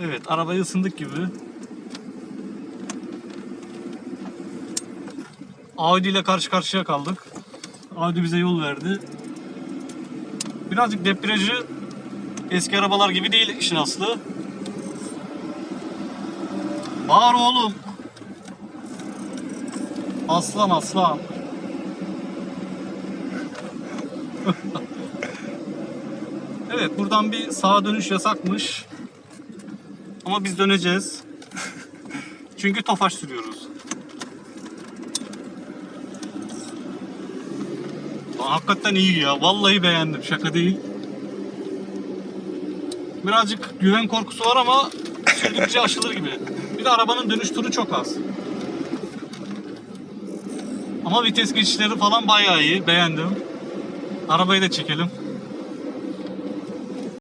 Evet arabayı ısındık gibi. Audi ile karşı karşıya kaldık. Audi bize yol verdi. Birazcık debriyajı eski arabalar gibi değil işin aslı. Bağır oğlum. Aslan aslan. evet buradan bir sağa dönüş yasakmış. Ama biz döneceğiz. Çünkü tofaş sürüyoruz. Hakikaten iyi ya. Vallahi beğendim. Şaka değil. Birazcık güven korkusu var ama sürdükçe aşılır gibi. Bir de arabanın dönüş turu çok az. Ama vites geçişleri falan bayağı iyi. Beğendim. Arabayı da çekelim.